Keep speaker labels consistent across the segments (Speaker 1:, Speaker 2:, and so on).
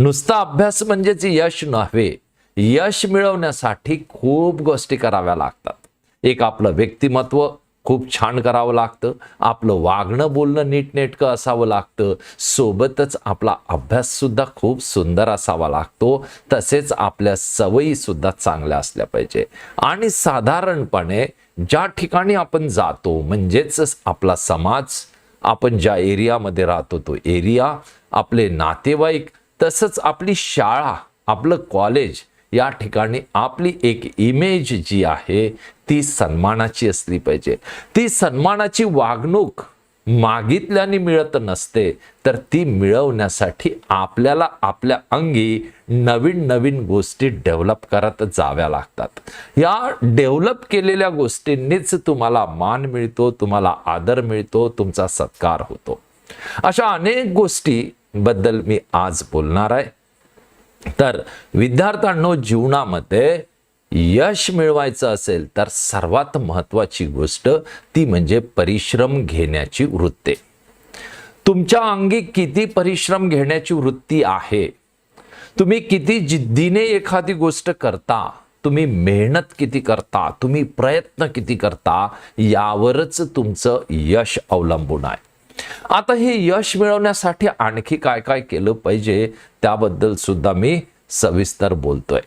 Speaker 1: नुसता अभ्यास म्हणजेच यश नव्हे. यश मिळवण्यासाठी खूप गोष्टी कराव्या लागतात. एक आपलं व्यक्तिमत्व खूप छान करावं लागतं. आपलं वागणं बोलणं नीटनेटकं असावं लागतं. सोबतच आपला अभ्याससुद्धा खूप सुंदर असावा लागतो. तसेच आपल्या सवयीसुद्धा चांगल्या असल्या पाहिजे. आणि साधारणपणे ज्या ठिकाणी आपण जातो म्हणजेच आपला समाज आपण ज्या एरियामध्ये राहतो तो एरिया आपले नातेवाईक तसंच आपली शाळा आपलं कॉलेज या ठिकाणी आपली एक इमेज जी आहे ती सन्मानाची असली पाहिजे. ती सन्मानाची वागणूक मागितल्याने मिळत नसते तर ती मिळवण्यासाठी आपल्याला आपल्या अंगी नवीन नवीन गोष्टी डेव्हलप करत जाव्या लागतात. या डेव्हलप केलेल्या गोष्टींनीच तुम्हाला मान मिळतो तुम्हाला आदर मिळतो तुमचा सत्कार होतो. अशा अनेक गोष्टी बद्दल मी आज बोलणार आहे. तर विद्यार्थ्यांनो जीवनामध्ये यश मिळवायचं असेल तर सर्वात महत्वाची गोष्ट ती म्हणजे परिश्रम घेण्याची वृत्ती. तुमच्या अंगी किती परिश्रम घेण्याची वृत्ती आहे? तुम्ही किती जिद्दीने एखादी गोष्ट करता? तुम्ही मेहनत किती करता? तुम्ही प्रयत्न किती करता? यावरच तुमचं यश अवलंबून आहे. आता हे यश मिळवण्यासाठी आणखी काय काय केलं पाहिजे त्याबद्दल सुद्धा मी सविस्तर बोलतोय.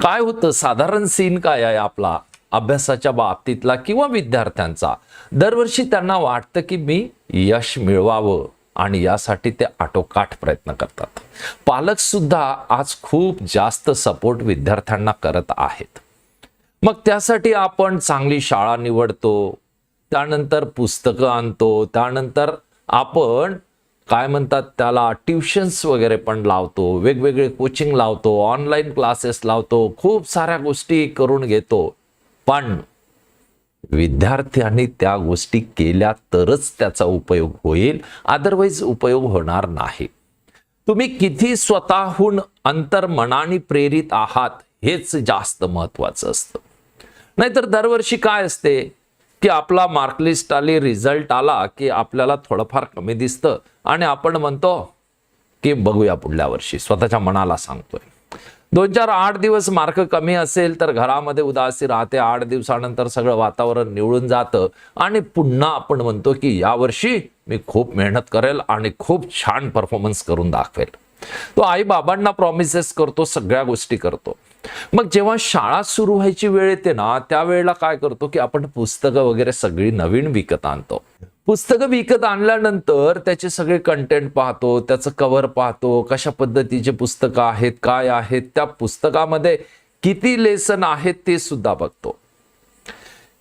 Speaker 1: काय होतं साधारण सीन काय आहे आपला? अभ्यासाच्या बाबतीतला किंवा विद्यार्थ्यांचा? दरवर्षी त्यांना वाटतं की मी यश मिळवावं आणि यासाठी ते आटोकाट प्रयत्न करतात. पालक सुद्धा आज खूप जास्त सपोर्ट विद्यार्थ्यांना करत आहेत. मग त्यासाठी आपण चांगली शाळा निवडतो त्यानंतर पुस्तकं आणतो. त्यानंतर आपण काय म्हणतात त्याला ट्युशन्स वगैरे पण लावतो. वेगवेगळे कोचिंग लावतो ऑनलाईन क्लासेस लावतो खूप साऱ्या गोष्टी करून घेतो. पण विद्यार्थ्यांनी त्या गोष्टी केल्या तरच त्याचा उपयोग होईल. अदरवाईज उपयोग होणार नाही. तुम्ही किती स्वतःहून अंतर्मनाने प्रेरित आहात हेच जास्त महत्वाचं असतं. नाहीतर दरवर्षी काय असते? की आपला मार्कलिस्ट आली रिझल्ट आला की आपल्याला थोडंफार कमी दिसतं. आणि आपण म्हणतो की बघूया पुढल्या वर्षी. स्वतःच्या मनाला सांगतोय. दोन चार आठ दिवस मार्क कमी असेल तर घरामध्ये उदासी राहते. आठ दिवसानंतर सगळं वातावरण निवळून जातं. आणि पुन्हा आपण म्हणतो की यावर्षी मी खूप मेहनत करेल आणि खूप छान परफॉर्मन्स करून दाखवेल. तो आई बाबांना प्रॉमिसेस करतो सगळ्या गोष्टी करतो. मग जेव्हा शाळा सुरू व्हायची वेळ येते ना त्यावेळेला काय करतो की आपण पुस्तकं वगैरे सगळी नवीन विकत आणतो. पुस्तकं विकत आणल्यानंतर त्याचे सगळे कंटेंट पाहतो त्याचं कव्हर पाहतो कशा पद्धतीचे पुस्तकं आहेत काय आहेत त्या पुस्तकामध्ये किती लेसन आहेत ते सुद्धा बघतो.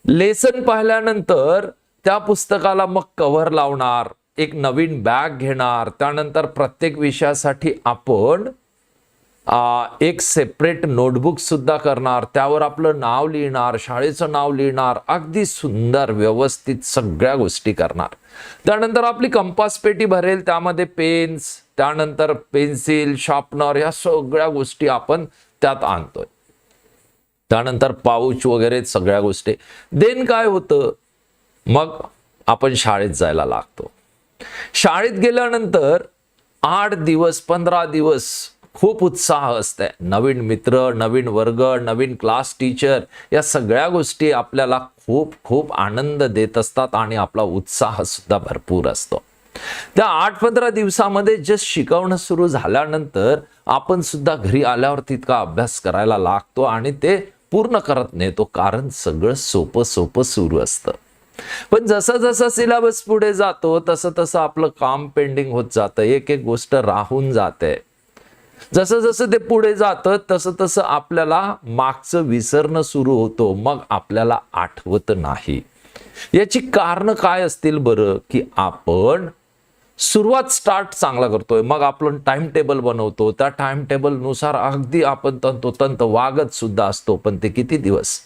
Speaker 1: लेसन पाहिल्यानंतर त्या पुस्तकाला मग कव्हर लावणार एक नवीन बॅग घेणार त्यानंतर प्रत्येक विषयासाठी आपण आ, एक सेपरेट नोटबुक सुद्धा करणार. त्यावर आपलं नाव लिहिणार शाळेचं नाव लिहिणार अगदी सुंदर व्यवस्थित सगळ्या गोष्टी करणार. त्यानंतर आपली कंपास पेटी भरेल त्यामध्ये पेन्स त्यानंतर पेन्सिल शार्पनर ह्या सगळ्या गोष्टी आपण त्यात आणतोय. त्यानंतर पाऊच वगैरे सगळ्या गोष्टी. देन काय होतं? मग आपण शाळेत जायला लागतो. शाळेत गेल्यानंतर आठ दिवस पंधरा दिवस खूप उत्साह असते. नवीन मित्र नवीन वर्ग नवीन क्लास टीचर या सगळ्या गोष्टी आपल्याला खूप खूप आनंद देत असतात आणि आपला उत्साह सुद्धा भरपूर असतो. त्या आठ पंधरा दिवसामध्ये जस्ट शिकवणं सुरू झाल्यानंतर आपण सुद्धा घरी आल्यावर तितका अभ्यास करायला लागतो आणि ते पूर्ण करत नेतो कारण सगळं सोपं सोपं सुरू असतं. पण जसं जसं सिलेबस पुढे जातो तसं तसं आपलं काम पेंडिंग होत जातं. एक एक गोष्ट राहून जाते. जसं जसं ते पुढे जातं तसं तसं आपल्याला मागचं विसरणं सुरू होतो. मग आपल्याला आठवत नाही. याची कारण काय असतील बरं? की आपण सुरुवात स्टार्ट चांगला करतोय. मग आपण टाइम टेबल बनवतो. त्या टाइम टेबलनुसार अगदी आपण तंतोतंत वागत सुद्धा असतो. पण ते किती दिवस?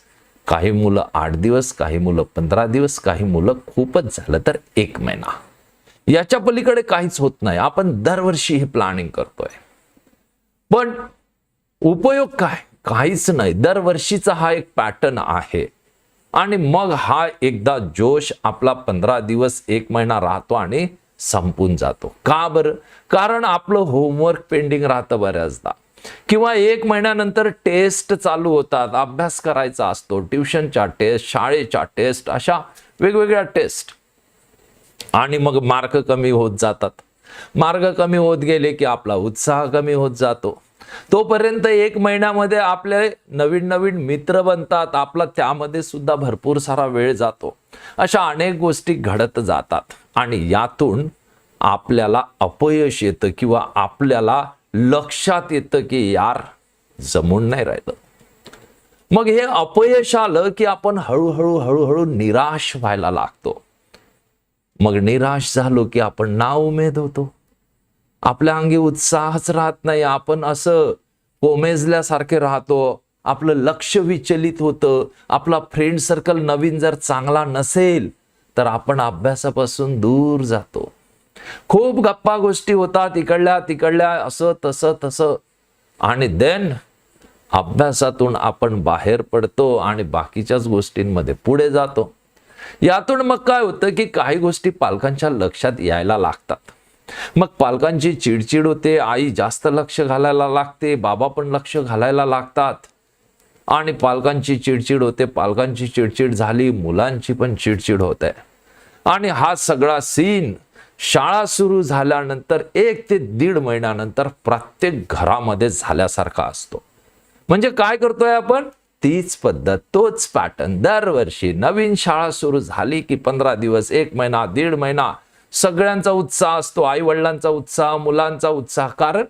Speaker 1: काही मुलं आठ दिवस काही मुलं पंधरा दिवस काही मुलं खूपच झालं तर एक महिना. याच्या पलीकडे काहीच होत नाही. आपण दरवर्षी हे प्लॅनिंग करतोय. पण उपयोग काय? काहीच नाही. दरवर्षीचा हा एक पॅटर्न आहे. आणि मग हा एकदा जोश आपला पंधरा दिवस एक महिना राहतो आणि संपून जातो. का बरं? कारण आपलं होमवर्क पेंडिंग राहतं बऱ्याचदा. किंवा एक महिन्यानंतर टेस्ट चालू होतात अभ्यास करायचा असतो ट्युशनच्या टेस्ट शाळेच्या टेस्ट अशा वेगवेगळ्या टेस्ट आणि मग मार्क कमी होत जातात. मार्ग कमी होत गेले की आपला उत्साह कमी होत जातो. तोपर्यंत एक महिन्यामध्ये आपले नवीन नवीन मित्र बनतात. आपला त्यामध्ये सुद्धा भरपूर सारा वेळ जातो. अशा अनेक गोष्टी घडत जातात. आणि यातून आपल्याला अपयश येतं किंवा आपल्याला लक्षात येतं की यार जमून नाही राहिलं. मग हे अपयश आलं की आपण हळूहळू हळूहळू निराश व्हायला लागतो. मग निराश झालो की आपण ना उमेद होतो. आपल्या अंगी उत्साहच राहत नाही. आपण असं कोमेजल्यासारखे राहतो. आपलं लक्ष विचलित होतं. आपला फ्रेंड सर्कल नवीन जर चांगला नसेल तर आपण अभ्यासापासून दूर जातो. खूप गप्पा गोष्टी होतात. इकडल्या तिकडल्या असं तसं तसं. आणि देन अभ्यासातून आपण बाहेर पडतो आणि बाकीच्याच गोष्टींमध्ये पुढे जातो. यातून मग काय होतं की काही गोष्टी पालकांच्या लक्षात यायला लागतात. मग पालकांची चिडचिड होते आई जास्त लक्ष घालायला लागते बाबा पण लक्ष घालायला लागतात. आणि पालकांची चिडचिड होते पालकांची चिडचिड झाली मुलांची पण चिडचिड होते. आणि हा सगळा सीन शाळा सुरू झाल्यानंतर एक ते दीड महिन्यानंतर प्रत्येक घरामध्ये झाल्यासारखा असतो. म्हणजे काय करतोय आपण? तीच पद्धत तोच पॅटर्न दरवर्षी नवीन शाळा सुरू झाली की पंधरा दिवस एक महिना दीड महिना. सगळ्यांचा उत्साह असतो आई वडिलांचा उत्साह मुलांचा उत्साह. कारण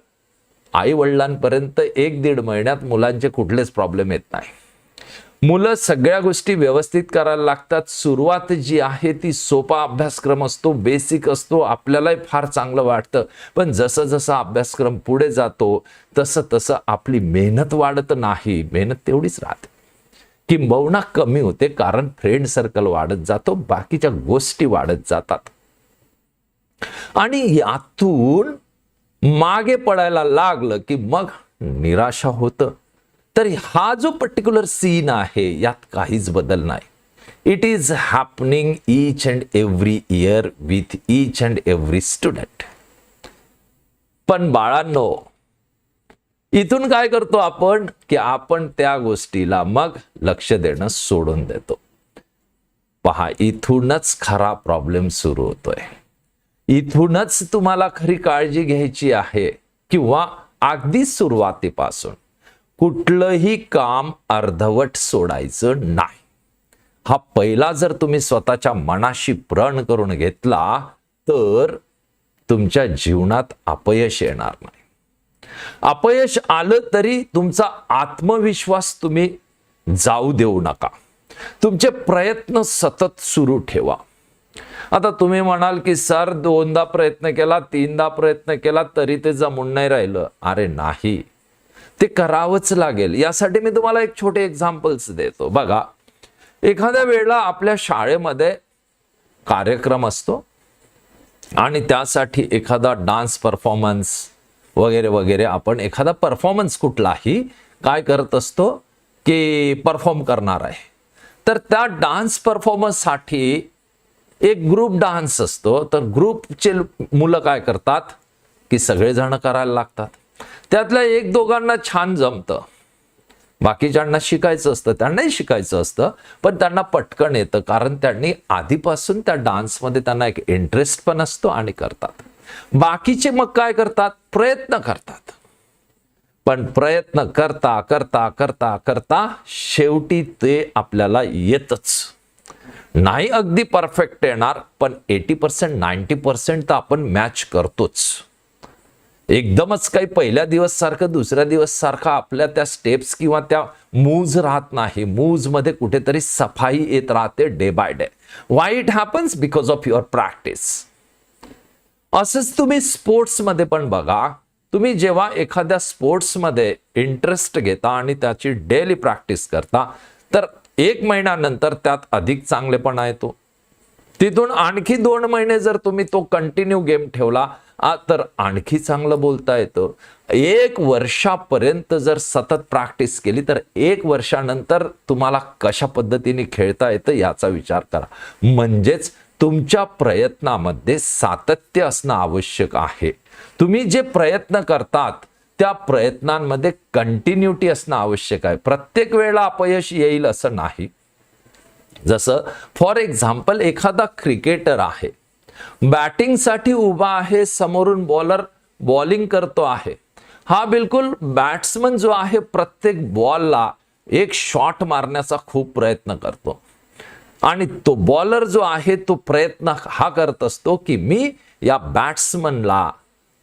Speaker 1: आई वडिलांपर्यंत एक दीड महिन्यात मुलांचे कुठलेच प्रॉब्लेम येत नाही. मुलं सगळ्या गोष्टी व्यवस्थित करायला लागतात. सुरुवात जी आहे ती सोपा अभ्यासक्रम असतो बेसिक असतो आपल्यालाही फार चांगलं वाटतं. पण जसं जसं अभ्यासक्रम पुढे जातो तसं तसं आपली मेहनत वाढत नाही. मेहनत तेवढीच राहते. किंबहुना कमी होते कारण फ्रेंड सर्कल वाढत जातो बाकीच्या गोष्टी वाढत जातात. आणि यातून मागे पडायला लागलं की मग निराशा होतं. तर हा जो पर्टिक्युलर सीन आहे यात काहीच बदल नाही. It is happening each and every year with each and every student पण बाळांनो इथून काय करतो आपण? की आपण त्या गोष्टीला मग लक्ष देणं सोडून देतो. पहा इथूनच खरा प्रॉब्लेम सुरू होतोय. इथूनच तुम्हाला खरी काळजी घ्यायची आहे किंवा अगदी सुरुवातीपासून. कुठलंही काम अर्धवट सोडायचं नाही. हा पहिला जर तुम्ही स्वतःच्या मनाशी प्रण करून घेतला तर तुमच्या जीवनात अपयश येणार नाही. अपयश आलं तरी तुमचा आत्मविश्वास तुम्ही जाऊ देऊ नका. तुमचे प्रयत्न सतत सुरू ठेवा. आता तुम्ही म्हणाल की सर दोनदा प्रयत्न केला तीनदा प्रयत्न केला तरी ते जमून नाही राहिलं. अरे नाही. ते करावंच लागेल. यासाठी मी तुम्हाला एक छोटे एक्झाम्पल्स देतो. बघा एखाद्या वेळेला आपल्या शाळेमध्ये कार्यक्रम असतो आणि त्यासाठी एखादा डान्स परफॉर्मन्स वगैरे वगैरे आपण एखादा परफॉर्मन्स कुठलाही काय करत असतो की परफॉर्म करणार आहे. तर त्या डान्स परफॉर्मन्ससाठी एक ग्रुप डान्स असतो. तर ग्रुपचे मुलं काय करतात की सगळेजण करायला लागतात. त्यातल्या एक दोघांना छान जमतं. बाकीच्यांना शिकायचं असतं त्यांनाही शिकायचं असतं पण त्यांना पटकन येतं कारण त्यांनी आधीपासून त्या डान्समध्ये त्यांना एक इंटरेस्ट पण असतो आणि करतात. बाकीचे मग काय करतात? प्रयत्न करतात. पण प्रयत्न करता करता करता करता शेवटी ते आपल्याला येतच. नाही अगदी परफेक्ट येणार पण एटी पर्सेंट नाईन्टी पर्सेंट तर आपण मॅच करतोच. एकदमच काही पहिल्या दिवस सारखं दुसऱ्या दिवस सारखं आपल्या त्या स्टेप्स किंवा त्या मूव्ज राहत नाही. मूव्जमध्ये कुठेतरी सफाई येत राहते day by day why it happens because of your practice असंच तुम्ही स्पोर्ट्समध्ये पण बघा. तुम्ही जेव्हा एखाद्या स्पोर्ट्समध्ये इंटरेस्ट घेता आणि त्याची डेली प्रॅक्टिस करता तर एक महिन्यानंतर त्यात अधिक चांगलेपणा येतो. तिथून आणखी दोन महिने जर तुम्ही तो कंटिन्यू गेम ठेवला आ, तर आणखी चांगलं बोलता येतं. एक वर्षापर्यंत जर सतत प्रॅक्टिस केली तर एक वर्षानंतर तुम्हाला कशा पद्धतीने खेळता येतं याचा विचार करा. म्हणजेच तुमच्या प्रयत्नामध्ये सातत्य असणं आवश्यक आहे. तुम्ही जे प्रयत्न करतात त्या प्रयत्नांमध्ये कंटिन्युटी असणं आवश्यक आहे. प्रत्येक वेळेला अपयश येईल असं नाही. जसं फॉर एक्झाम्पल एखादा क्रिकेटर आहे. बॅटिंगसाठी उभा आहे समोरून बॉलर बॉलिंग करतो आहे. हा बिलकुल बॅट्समन जो आहे प्रत्येक बॉलला एक शॉट मारण्याचा खूप प्रयत्न करतो. आणि तो बॉलर जो आहे तो प्रयत्न हा करत असतो की मी या बॅट्समनला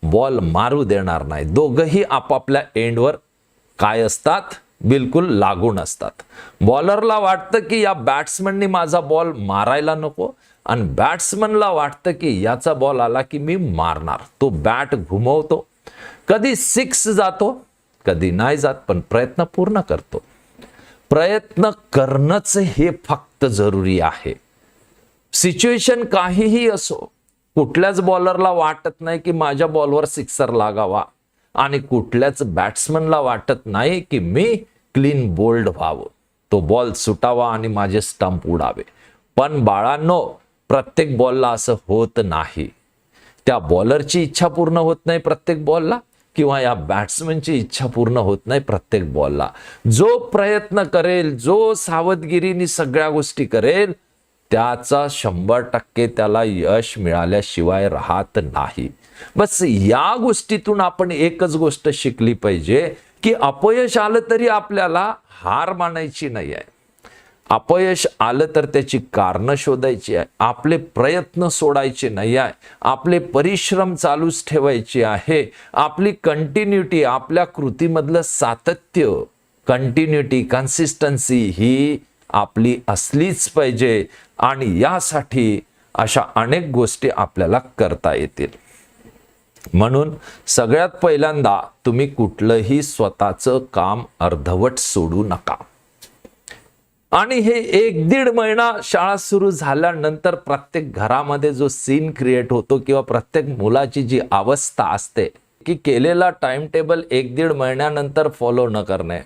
Speaker 1: बॉल मारू देणार नाही. दोघंही आपापल्या एंडवर काय असतात? बिलकुल लागून असतात. बॉलरला वाटतं की या बॅट्समननी माझा बॉल मारायला नको आणि बॅट्समनला वाटतं की याचा बॉल आला की मी मारणार. तो बॅट घुमवतो. कधी सिक्स जातो कधी नाही जात पण प्रयत्न पूर्ण करतो. प्रयत्न करणंच हे फक्त जरुरी आहे. सिच्युएशन काहीही असो कुठल्याच बॉलरला वाटत नाही की माझ्या बॉलवर सिक्सर लागावा आणि कुठल्याच बॅट्समनला वाटत नाही की मी क्लीन बोल्ड व्हावं. तो बॉल सुटावा आणि माझे स्टंप उडावे. पण बाळांनो प्रत्येक बॉलला असं होत नाही. त्या बॉलरची इच्छा पूर्ण होत नाही प्रत्येक बॉलला किंवा या बॅट्समनची इच्छा पूर्ण होत नाही प्रत्येक बॉलला. जो प्रयत्न करेल जो सावधगिरीने सगळ्या गोष्टी करेल त्याचा शंभर टक्के त्याला यश मिळाल्याशिवाय राहत नाही. बस या गोष्टीतून आपण एकच गोष्ट शिकली पाहिजे की अपयश आलं तरी आपल्याला हार मानायची नाही आहे. अपयश आलं तर त्याची कारणं शोधायची आहे. आपले प्रयत्न सोडायचे नाही आहे. आपले परिश्रम चालूच ठेवायचे आहे. आपली कंटिन्युटी आपल्या कृतीमधलं सातत्य कंटिन्युटी कन्सिस्टन्सी ही आपली असलीच पाहिजे आणि यासाठी अशा अनेक गोष्टी आपल्याला करता येतील. म्हणून सगळ्यात पहिल्यांदा तुम्ही कुठलंही स्वतःचं काम अर्धवट सोडू नका. आणि हे एक दीड महिना शाळा सुरू झाल्यानंतर प्रत्येक घरामध्ये जो सीन क्रिएट होतो किंवा प्रत्येक मुलाची जी अवस्था असते की केलेला टाइम टेबल एक दीड महिन्यानंतर फॉलो न करणे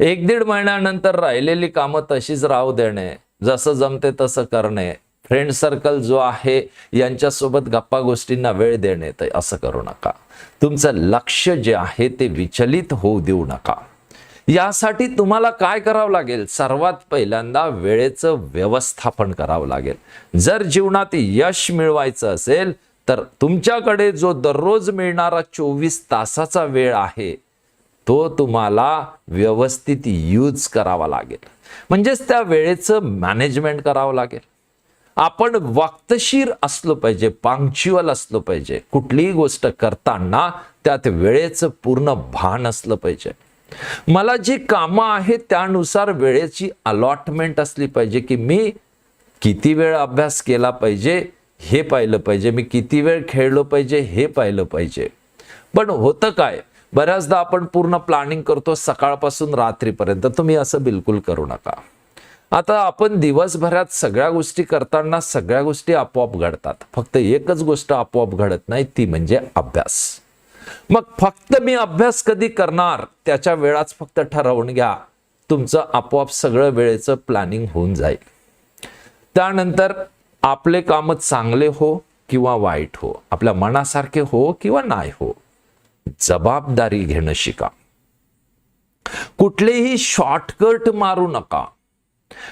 Speaker 1: एक दीड महिन्यानंतर राहिलेली कामं तशीच राहू देणे जसं जमते तसं करणे फ्रेंड सर्कल जो आहे यांच्यासोबत गप्पा गोष्टींना वेळ देणे तर असं करू नका. तुमचं लक्ष जे आहे ते विचलित होऊ देऊ नका. यासाठी तुम्हाला काय करावं लागेल? सर्वात पहिल्यांदा वेळेचं व्यवस्थापन करावं लागेल. जर जीवनात यश मिळवायचं असेल तर तुमच्याकडे जो दररोज मिळणारा चोवीस तासाचा वेळ आहे तो तुम्हाला व्यवस्थित यूज करावा लागेल. म्हणजेच त्या वेळेचं मॅनेजमेंट करावं लागेल. आपण वक्तशीर असलो पाहिजे पांक्च्युअल असलो पाहिजे. कुठलीही गोष्ट करताना त्यात वेळेचं पूर्ण भान असलं पाहिजे. मला जी कामं आहेत त्यानुसार वेळेची अलॉटमेंट असली पाहिजे की मी किती वेळ अभ्यास केला पाहिजे हे पाहिलं पाहिजे मी किती वेळ खेळलो पाहिजे हे पाहिलं पाहिजे. पण होतं काय? बऱ्याचदा आपण पूर्ण प्लॅनिंग करतो सकाळपासून रात्रीपर्यंत. तुम्ही असं बिलकुल करू नका. आता आपण दिवसभरात सगळ्या गोष्टी करताना सगळ्या गोष्टी आपोआप घडतात. फक्त एकच गोष्ट आपोआप घडत नाही ती म्हणजे अभ्यास. मग फक्त मी अभ्यास कधी करणार? त्याच्या वेळाच फक्त ठरवून घ्या. तुमचं आपोआप सगळं वेळेचं प्लॅनिंग होऊन जाईल. त्यानंतर आपले काम चांगले हो किंवा वाईट हो. आपल्या मनासारखे हो किंवा नाही हो. जबाबदारी घेणं शिका. कुठलेही शॉर्टकट मारू नका.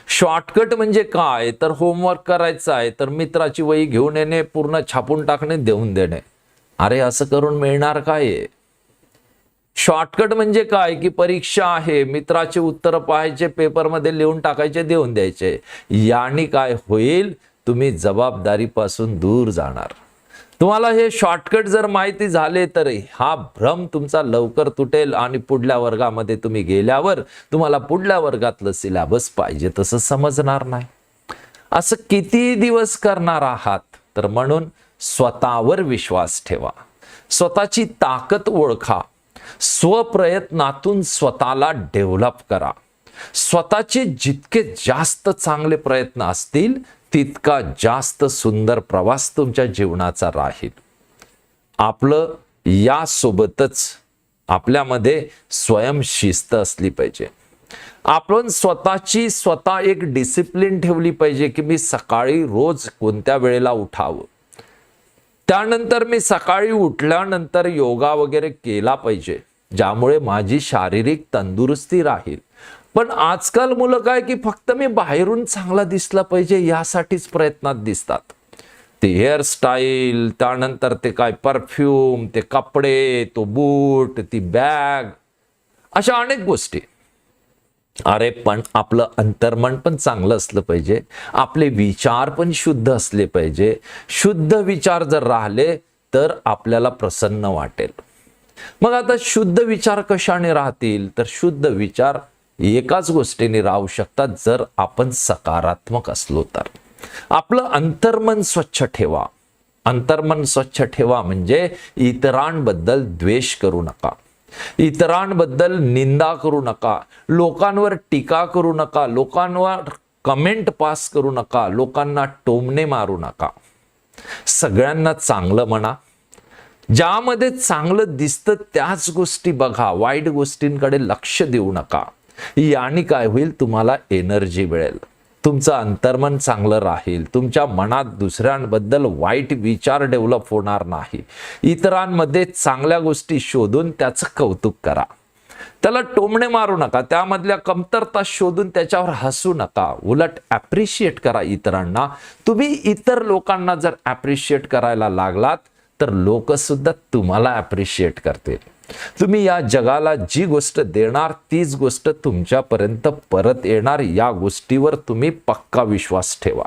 Speaker 1: शॉर्टकट म्हणजे काय? तर होमवर्क करायचं आहे तर मित्राची वही घेऊन येणे पूर्ण छापून टाकणे देऊन देणे. अरे असं करून मिळणार काय? शॉर्टकट म्हणजे काय? की परीक्षा आहे मित्राचे उत्तर पाहायचे पेपरमध्ये लिहून टाकायचे देऊन द्यायचे. याने काय होईल? तुम्ही जबाबदारीपासून दूर जाणार. तुम्हाला हे शॉर्टकट जर माहिती झाले तर हा भ्रम तुमचा लवकर तुटेल आणि पुढल्या वर्गामध्ये तुम्ही गेल्यावर तुम्हाला पुढल्या वर्गातलं सिलेबस पाहिजे तसं समजणार नाही. असं किती दिवस करणार आहात? तर म्हणून स्वतःवर विश्वास ठेवा. स्वतःची ताकद ओळखा. स्वप्रयत्नातून स्वतःला डेव्हलप करा. स्वतःचे जितके जास्त चांगले प्रयत्न असतील तितका जास्त सुंदर प्रवास तुमच्या जीवनाचा राहील. आपलं यासोबतच आपल्यामध्ये स्वयंशिस्त असली पाहिजे. आपण स्वतःची स्वतः एक डिसिप्लिन ठेवली पाहिजे की मी सकाळी रोज कोणत्या वेळेला उठावं? त्यानंतर मी सकाळी उठल्यानंतर योगा वगैरे केला पाहिजे ज्यामुळे माझी शारीरिक तंदुरुस्ती राहील. पण आजकाल मुलं काय की फक्त मी बाहेरून चांगला दिसला पाहिजे यासाठीच प्रयत्नात दिसतात. ते हेअरस्टाईल त्यानंतर ते काय परफ्यूम ते कपडे तो बूट ती बॅग अशा अनेक गोष्टी. अरे पण आपलं अंतर्मन पण चांगलं असलं पाहिजे. आपले विचार पण शुद्ध असले पाहिजे. शुद्ध विचार जर राहिले तर आपल्याला प्रसन्न वाटेल. मग आता शुद्ध विचार कशाने राहतील? तर शुद्ध विचार एकाच गोष्टीने राहू शकतात जर आपण सकारात्मक असलो तर. आपलं अंतर्मन स्वच्छ ठेवा. अंतर्मन स्वच्छ ठेवा म्हणजे इतरांबद्दल द्वेष करू नका. इतरांबद्दल निंदा करू नका लोकांवर टीका करू नका लोकांवर कमेंट पास करू नका लोकांना टोमणे मारू नका. सगळ्यांना चांगलं म्हणा. ज्यामध्ये चांगलं दिसतं त्याच गोष्टी बघा वाईट गोष्टींकडे लक्ष देऊ नका. याने काय होईल? तुम्हाला एनर्जी मिळेल. तुमचं अंतर्मन चांगलं राहील. तुमच्या मनात दुसऱ्यांबद्दल वाईट विचार डेव्हलप होणार नाही. इतरांमध्ये चांगल्या गोष्टी शोधून त्याचं कौतुक करा. त्याला टोमणे मारू नका. त्यामधल्या कमतरता शोधून त्याच्यावर हसू नका. उलट ॲप्रिशिएट करा इतरांना. तुम्ही इतर लोकांना जर ॲप्रिशिएट करायला लागलात तर लोक सुद्धा तुम्हाला ॲप्रिशिएट करतील. तुम्ही या जगाला जी गोष्ट देणार तीच गोष्ट तुमच्यापर्यंत परत येणार या गोष्टीवर तुम्ही पक्का विश्वास ठेवा.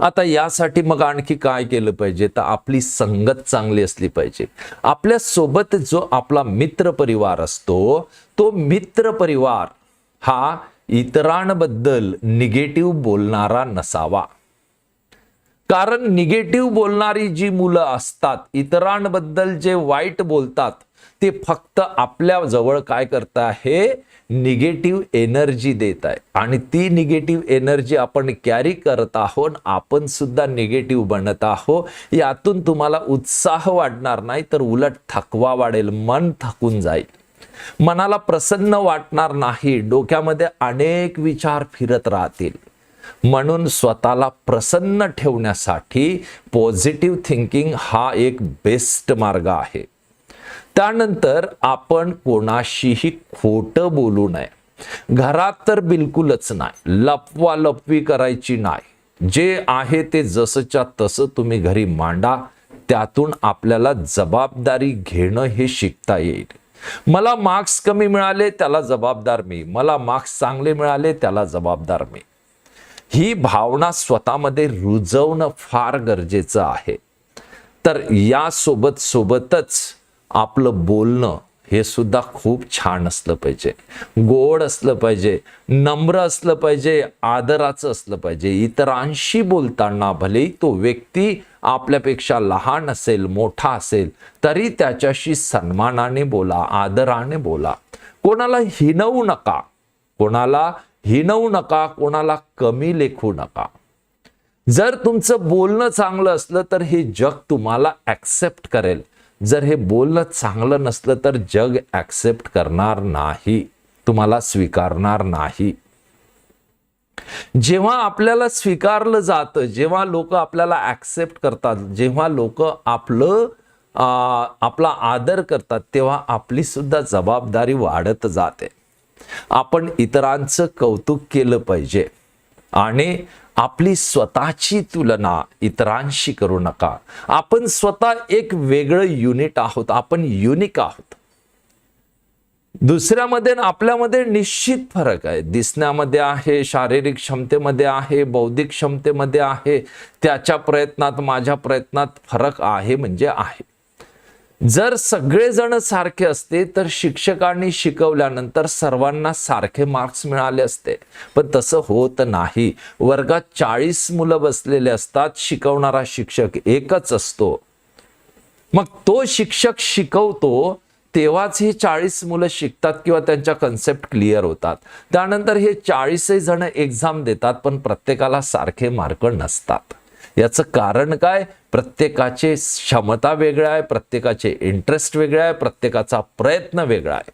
Speaker 1: आता यासाठी मग आणखी काय केलं पाहिजे? तर आपली संगत चांगली असली पाहिजे. आपल्यासोबत जो आपला मित्र परिवार असतो तो मित्र परिवार हा इतरांबद्दल निगेटिव्ह बोलणारा नसावा. कारण निगेटिव्ह बोलणारी जी मुलं असतात इतरांबद्दल जे वाईट बोलतात ते फक्त आपल्या जवळ काय करत आहे निगेटिव्ह एनर्जी देत आहे. आणि ती निगेटिव्ह एनर्जी आपण कॅरी करत आहोत आपण सुद्धा निगेटिव्ह बनत आहोत. यातून तुम्हाला उत्साह वाढणार नाही तर उलट थकवा वाढेल मन थकून जाईल. मनाला प्रसन्न वाटणार नाही डोक्यामध्ये अनेक विचार फिरत राहतील. म्हणून स्वतःला प्रसन्न ठेवण्यासाठी पॉझिटिव्ह थिंकिंग हा एक बेस्ट मार्ग आहे. त्यानंतर आपण कोणाशीही खोटं बोलू नये. घरात तर बिलकुलच नाही. लपवा लपवी करायची नाही. जे आहे ते जसंच्या तसं तुम्ही घरी मांडा. त्यातून आपल्याला जबाबदारी घेणं हे शिकता येईल. मला मार्क्स कमी मिळाले त्याला जबाबदार मी. मला मार्क्स चांगले मिळाले त्याला जबाबदार मी. ही भावना स्वतःमध्ये रुजवणं फार गरजेचं आहे. तर यासोबत सोबतच आपलं बोलणं हे सुद्धा खूप छान असलं पाहिजे. गोड असलं पाहिजे नम्र असलं पाहिजे आदराचं असलं पाहिजे. इतरांशी बोलताना भलेही तो व्यक्ती आपल्यापेक्षा लहान असेल मोठा असेल तरी त्याच्याशी सन्मानाने बोला आदराने बोला. कोणाला हिनवू नका. कोणाला हिणवू नका कोणाला कमी लेखू नका. जर तुमचं बोलणं चांगलं असलं तर हे जग तुम्हाला ॲक्सेप्ट करेल. जर हे बोलणं चांगलं नसलं तर जग ॲक्सेप्ट करणार नाही. तुम्हाला स्वीकारणार नाही. जेव्हा आपल्याला स्वीकारलं जातं जेव्हा लोक आपल्याला ॲक्सेप्ट करतात जेव्हा लोक आपलं आपला आदर करतात तेव्हा आपली सुद्धा जबाबदारी वाढत जाते. आपण इतरांचं कौतुक केलं पाहिजे. आणि आपली स्वतःची तुलना इतरांशी करू नका. आपण स्वतः एक वेगळं युनिट आहोत. आपण युनिक आहोत. दुसऱ्यामध्ये आपल्यामध्ये निश्चित फरक आहे. दिसण्यामध्ये आहे शारीरिक क्षमतेमध्ये आहे बौद्धिक क्षमतेमध्ये आहे. त्याच्या प्रयत्नात माझ्या प्रयत्नात फरक आहे म्हणजे आहे. जर सगळेजण सारखे असते तर शिक्षकांनी शिकवल्यानंतर सर्वांना सारखे मार्क्स मिळाले असते. पण तसं होत नाही. वर्गात चाळीस मुलं बसलेले असतात शिकवणारा शिक्षक एकच असतो. मग तो शिक्षक शिकवतो तेव्हाच हे चाळीस मुलं शिकतात किंवा त्यांच्या कन्सेप्ट क्लिअर होतात. त्यानंतर हे चाळीसही जण एक्झाम देतात पण प्रत्येकाला सारखे मार्क नसतात. याचं कारण काय? प्रत्येकाचे क्षमता वेगळ्या आहे प्रत्येकाचे इंटरेस्ट वेगळा आहे प्रत्येकाचा प्रयत्न वेगळा आहे.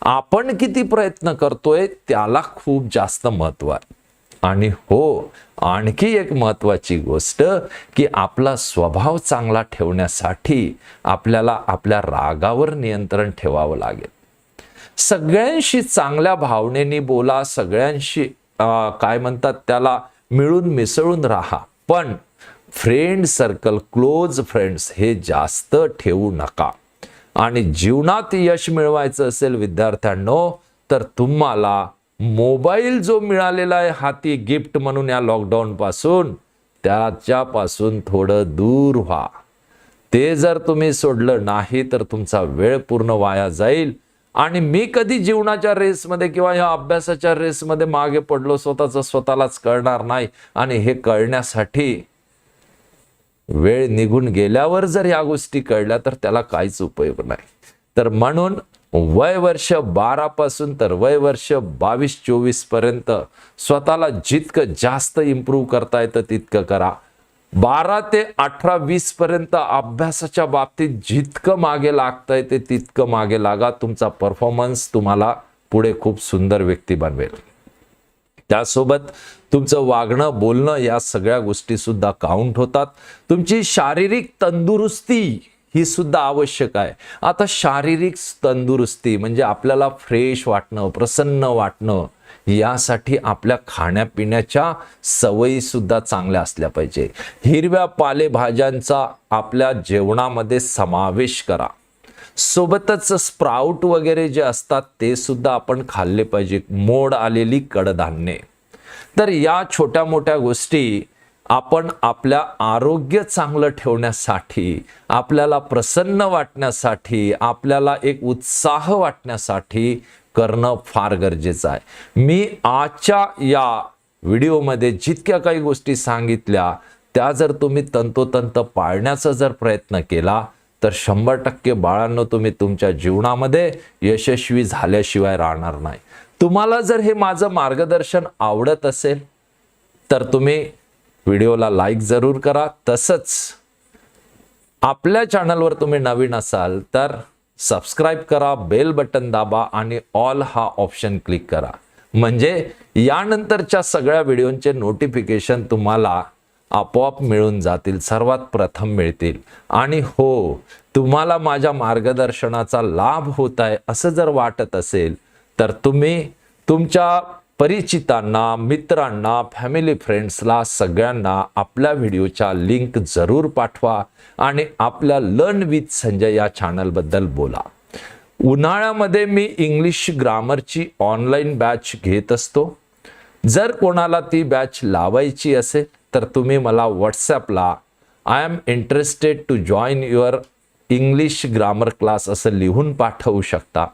Speaker 1: आपण किती प्रयत्न करतोय त्याला खूप जास्त महत्त्व आहे. आणि हो आणखी एक महत्वाची गोष्ट की आपला स्वभाव चांगला ठेवण्यासाठी आपल्याला आपल्या रागावर नियंत्रण ठेवावं लागेल. सगळ्यांशी चांगल्या भावनेने बोला सगळ्यांशी काय म्हणतात त्याला मिळून मिसळून राहा. पण फ्रेंड सर्कल क्लोज फ्रेंड्स हे जास्त ठेवू नका. आणि जीवनात यश मिळवायचं असेल विद्यार्थ्यांनो तर तुम्हाला मोबाईल जो मिळालेला आहे हाती गिफ्ट म्हणून या लॉकडाऊनपासून त्याच्यापासून थोडं दूर व्हा. ते जर तुम्ही सोडलं नाही तर तुमचा वेळ पूर्ण वाया जाईल. आणि मी कधी जीवनाच्या रेसमध्ये किंवा ह्या अभ्यासाच्या रेसमध्ये मागे पडलो स्वतःचं स्वतःलाच कळणार नाही. आणि हे कळण्यासाठी वेळ निघून गेल्यावर जर या गोष्टी कळल्या तर त्याला काहीच उपयोग नाही. तर म्हणून वय वर्ष बारा पासून तर वय वर्ष बावीस चोवीसपर्यंत स्वतःला जितकं जास्त इम्प्रूव्ह करता येतं तितकं करा. बारा ते अठरा वीस पर्यंत अभ्यासाच्या बाबतीत जितकं मागे लागतंय ते तितकं मागे लागा. तुमचा परफॉर्मन्स तुम्हाला पुढे खूप सुंदर व्यक्ती बनवेल. त्यासोबत तुमचं वागणं बोलणं या सगळ्या गोष्टी सुद्धा काउंट होतात. तुमची शारीरिक तंदुरुस्ती ही सुद्धा आवश्यक आहे. आता शारीरिक तंदुरुस्ती म्हणजे आपल्याला फ्रेश वाटणं प्रसन्न वाटणं यासाठी आपल्या खाण्यापिण्याच्या सवयीसुद्धा चांगल्या असल्या पाहिजे. हिरव्या पालेभाज्यांचा आपल्या जेवणामध्ये समावेश करा. सोबतच स्प्राउट वगैरे जे असतात ते सुद्धा आपण खाल्ले पाहिजे. मोड आलेली कडधान्ये. तर या छोट्या मोठ्या गोष्टी आपण आपल्या आरोग्य चांगलं ठेवण्यासाठी आपल्याला प्रसन्न वाटण्यासाठी आपल्याला एक उत्साह वाटण्यासाठी करणं फार गरजेचं आहे. मी आजच्या या व्हिडिओमध्ये जितक्या काही गोष्टी सांगितल्या त्या जर तुम्ही तंतोतंत पाळण्याचा जर प्रयत्न केला तर शंभर टक्के बाळांनो तुम्ही तुमच्या जीवनामध्ये यशस्वी झाल्याशिवाय राहणार नाही. तुम्हाला जर हे माझं मार्गदर्शन आवडत असेल तर तुम्ही व्हिडिओला लाईक जरूर करा. तसंच आपल्या चॅनलवर तुम्ही नवीन असाल तर सबस्क्राईब करा बेल बटन दाबा आणि ऑल हा ऑप्शन क्लिक करा. म्हणजे यानंतरच्या सगळ्या व्हिडिओंचे नोटिफिकेशन तुम्हाला आपोआप मिळून जातील सर्वात प्रथम मिळतील. आणि हो तुम्हाला माझ्या मार्गदर्शनाचा लाभ होत आहे असं जर वाटत असेल तर तुम्ही तुमच्या परिचितांना मित्रांना फॅमिली फ्रेंड्सला सगळ्यांना आपल्या व्हिडिओच्या लिंक जरूर पाठवा आणि आपल्या लर्न विथ संजय या चॅनलबद्दल बोला. उन्हाळ्यामध्ये मी इंग्लिश ग्रामरची ऑनलाईन बॅच घेत असतो. जर कोणाला ती बॅच लावायची असेल तर तुम्ही मला व्हॉट्सॲपला I am interested to join your English grammar class असं लिहून पाठवू शकता.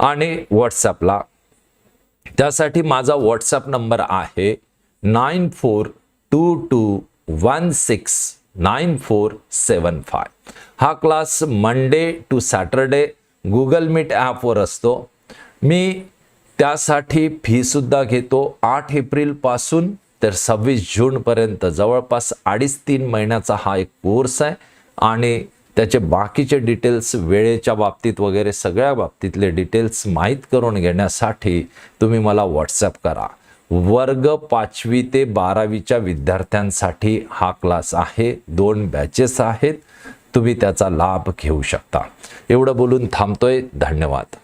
Speaker 1: आणि व्हॉट्सॲपला त्यासाठी माझा व्हॉट्सॲप नंबर आहे nine four two two one six nine four seven five. हा class Monday to Saturday Google Meet ॲपवर असतो. मी त्यासाठी फीसुद्धा घेतो. आठ एप्रिलपासून तर सव्वीस जूनपर्यंत जवळपास अडीच तीन महिन्याचा हा एक कोर्स आहे. आणि त्याचे बाकीचे डिटेल्स वेळेच्या बाबतीत वगैरे सगळ्या बाबतीतले डिटेल्स माहीत करून घेण्यासाठी तुम्ही मला व्हॉट्सॲप करा. वर्ग पाचवी ते बारावीच्या विद्यार्थ्यांसाठी हा क्लास आहे. दोन बॅचेस आहेत. तुम्ही त्याचा लाभ घेऊ शकता. एवढं बोलून थांबतोय. धन्यवाद.